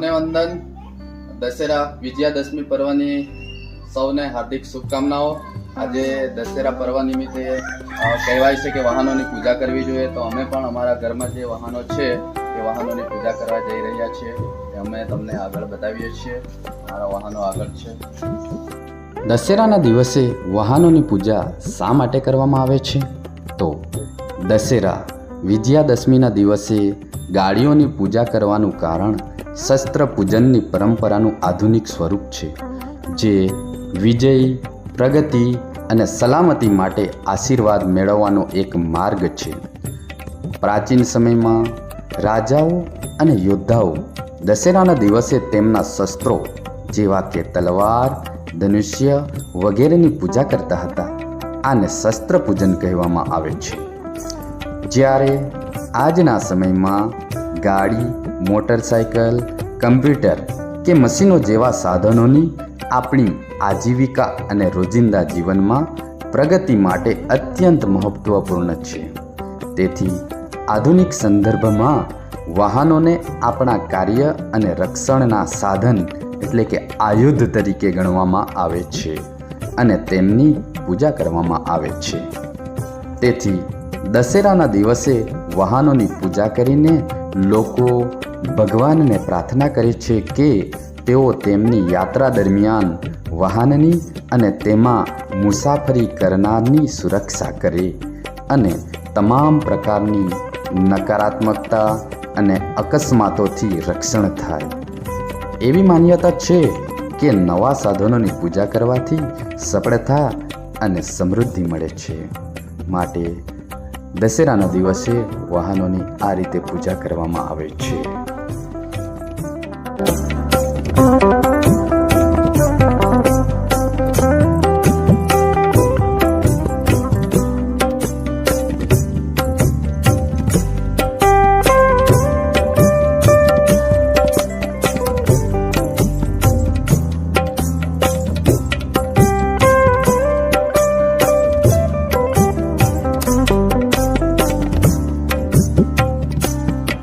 સૌને વંદન. દશેરા વિજયાદશમી પર્વની સૌને હાર્દિક શુભકામનાઓ. આજે દશેરા પર્વ નિમિત્તે કહેવાય છે કે વાહનોની પૂજા કરવી જોઈએ. તો અમે પણ અમારા ઘરમાં જે વાહનો છે, એ વાહનોની પૂજા કરવા જઈ રહ્યા છીએ. અમે તમને આગળ બતાવીએ છીએ. અમારા વાહનો આગળ છે. દશેરાના દિવસે વાહનોની પૂજા શા માટે કરવામાં આવે છે? તો દશેરા વિજયાદશમીના દિવસે ગાડીઓની પૂજા કરવાનું કારણ શસ્ત્ર પૂજનની પરંપરાનું આધુનિક સ્વરૂપ છે, જે વિજય, પ્રગતિ અને સલામતી માટે આશીર્વાદ મેળવવાનો એક માર્ગ છે. પ્રાચીન સમયમાં રાજાઓ અને યોદ્ધાઓ દશેરાના દિવસે તેમના શસ્ત્રો જેવા કે તલવાર, ધનુષ્ય વગેરેની પૂજા કરતા હતા. આને શસ્ત્ર પૂજન કહેવામાં આવે છે. જ્યારે આજના સમયમાં ગાડી મોટરસાયકલ, કમ્પ્યુટર કે મશીનો જેવા સાધનોની આપણી આજીવિકા અને રોજિંદા જીવનમાં પ્રગતિ માટે અત્યંત મહત્વપૂર્ણ છે. તેથી, આધુનિક સંદર્ભમાં વાહનોને આપણા કાર્ય અને રક્ષણના સાધન એટલે કે આયુધ તરીકે ગણવામાં આવે છે અને તેમની પૂજા કરવામાં આવે છે. તેથી, દશેરાના દિવસે વાહનોની પૂજા કરીને લોકો ભગવાનને પ્રાર્થના કરે છે કે તેઓ તેમની યાત્રા દરમિયાન વાહનની અને તેમાં મુસાફરી કરનારની સુરક્ષા કરે અને તમામ પ્રકારની નકારાત્મકતા અને અકસ્માતોથી રક્ષણ થાય. એવી માન્યતા છે કે નવા સાધનોની પૂજા કરવાથી સફળતા અને સમૃદ્ધિ મળે છે. માટે દશેરાના દિવસે વાહનોની આ રીતે પૂજા કરવામાં આવે છે. Bye.